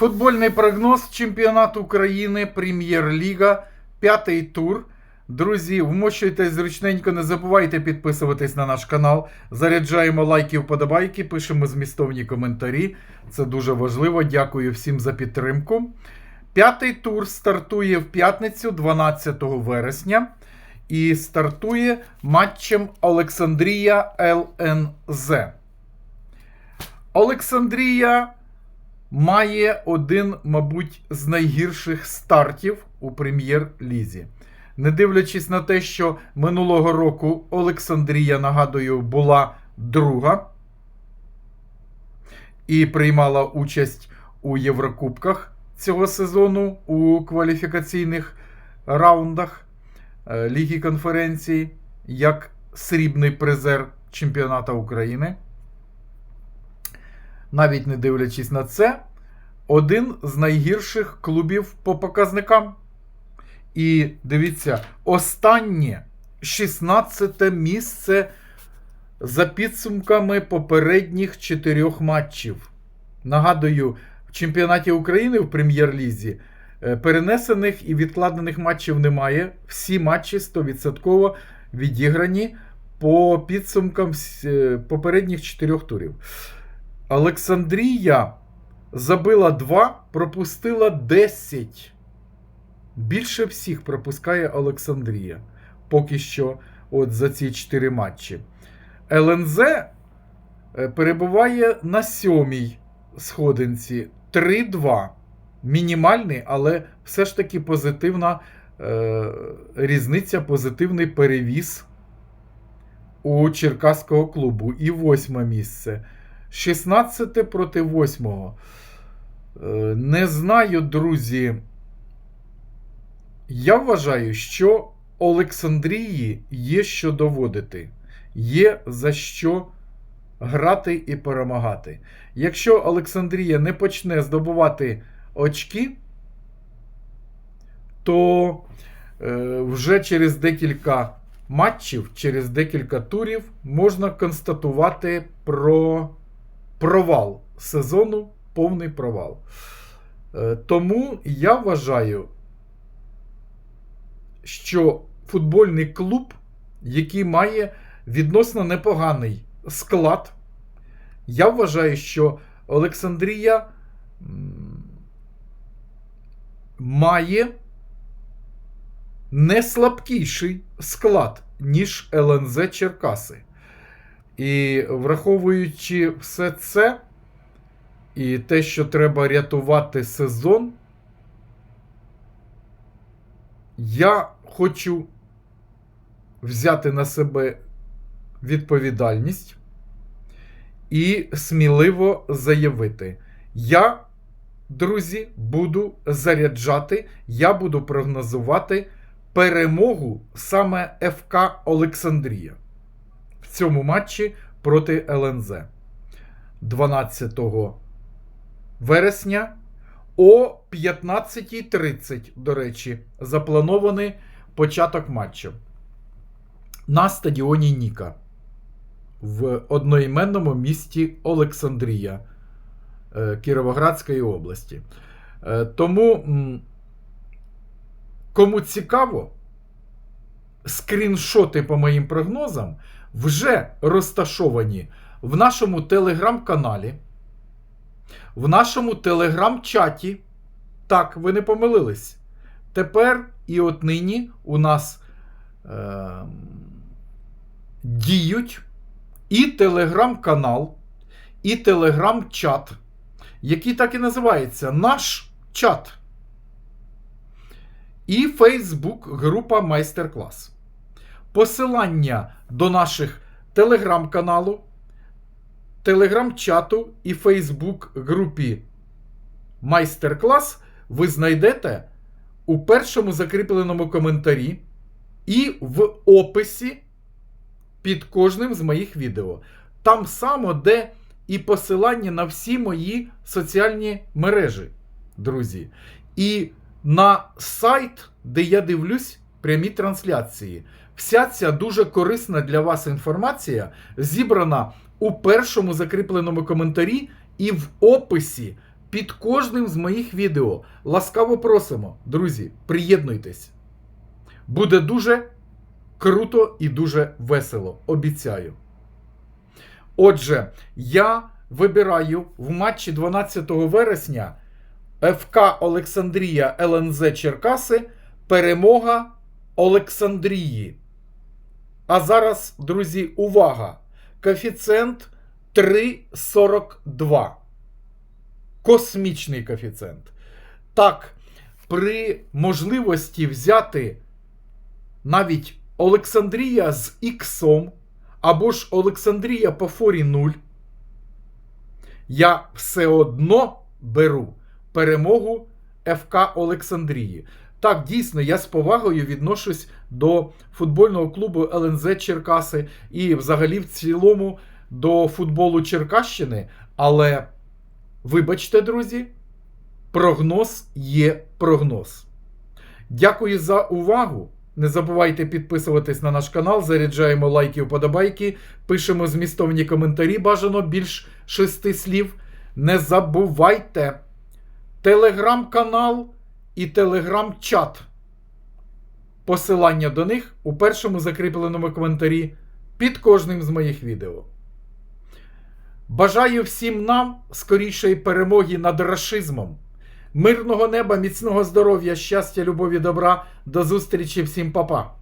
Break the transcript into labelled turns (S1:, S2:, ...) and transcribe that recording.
S1: Футбольний прогноз чемпіонату України Прем'єр-ліга, п'ятий тур. Друзі, вмощуйтесь зручненько, не забувайте підписуватись на наш канал. Заряджаємо лайки, вподобайки, пишемо змістовні коментарі. Це дуже важливо. Дякую всім за підтримку. П'ятий тур стартує в п'ятницю, 12 вересня. І стартує матчем Олександрія ЛНЗ. Олександрія має один, мабуть, з найгірших стартів у прем'єр-лізі. Не дивлячись на те, що минулого року Олександрія, нагадую, була друга і приймала участь у Єврокубках цього сезону у кваліфікаційних раундах е, Ліги конференції як срібний призер чемпіоната України навіть не дивлячись на це, один з найгірших клубів по показникам. І дивіться, останнє 16 місце за підсумками попередніх чотирьох матчів. Нагадую, в чемпіонаті України в прем'єр-лізі е, перенесених і відкладених матчів немає. Всі матчі 100% відіграні по підсумкам е, попередніх чотирьох турів. Олександрія забила 2, пропустила 10. Більше всіх пропускає Олександрія. Поки що, от за ці 4 матчі. ЛНЗ е, перебуває на сьомій сходинці 3-2. Мінімальний, але все ж таки позитивна е, різниця, позитивний перевіз у Черкаського клубу. І восьме місце. 16 проти 8. Е, Не знаю, друзі. Я вважаю, що Олександрії є що доводити, є за що грати і перемагати. Якщо Олександрія не почне здобувати очки, то е, вже через декілька матчів, через декілька турів можна констатувати про провал сезону, повний провал. Е, Тому я вважаю, що футбольний клуб, який має відносно непоганий склад, я вважаю, що Олександрія має не слабкіший склад, ніж ЛНЗ Черкаси. І враховуючи все це, і те, що треба рятувати сезон, я хочу взяти на себе відповідальність і сміливо заявити: я, друзі, буду заряджати, я буду прогнозувати перемогу саме ФК Олександрія цьому матчі проти ЛНЗ 12 вересня о 15.30, до речі, запланований початок матчу на стадіоні Ніка в одноіменному місті Олександрія е, Кіровоградської області. Е, Тому, кому цікаво, скріншоти по моїм прогнозам вже розташовані в нашому телеграм-каналі, в нашому телеграм-чаті. Так, ви не помилились. Тепер і от нині у нас е, діють і телеграм-канал, і телеграм-чат, який так і називається Наш чат. І Фейсбук-група Майстер-клас. Посилання до наших телеграм-каналу, телеграм-чату і Фейсбук-групі Майстер-клас ви знайдете у першому закріпленому коментарі і в описі під кожним з моїх відео. Там само, де і посилання на всі мої соціальні мережі, друзі. І на сайт, де я дивлюсь прямі трансляції. Вся ця дуже корисна для вас інформація зібрана у першому закріпленому коментарі і в описі під кожним з моїх відео. Ласкаво просимо, друзі, приєднуйтесь. Буде дуже круто і дуже весело. Обіцяю. Отже, я вибираю в матчі 12 вересня ФК Олександрія ЛНЗ Черкаси перемога Олександрії. А зараз, друзі, увага! Коефіцієнт 3,42. Космічний коефіцієнт. Так, при можливості взяти навіть Олександрія з іксом, або ж Олександрія по форі 0, я все одно беру перемогу ФК Олександрії. Так, дійсно, я з повагою відношусь до футбольного клубу ЛНЗ Черкаси і взагалі в цілому до футболу Черкащини. Але, вибачте, друзі, прогноз є прогноз. Дякую за увагу. Не забувайте підписуватись на наш канал, заряджаємо лайки, вподобайки, пишемо змістовні коментарі, бажано більш шести слів. Не забувайте телеграм-канал і телеграм-чат. Посилання до них у першому закріпленому коментарі під кожним з моїх відео. Бажаю всім нам скорішої перемоги над рашизмом. Мирного неба, міцного здоров'я, щастя, любові, добра. До зустрічі всім, па-па.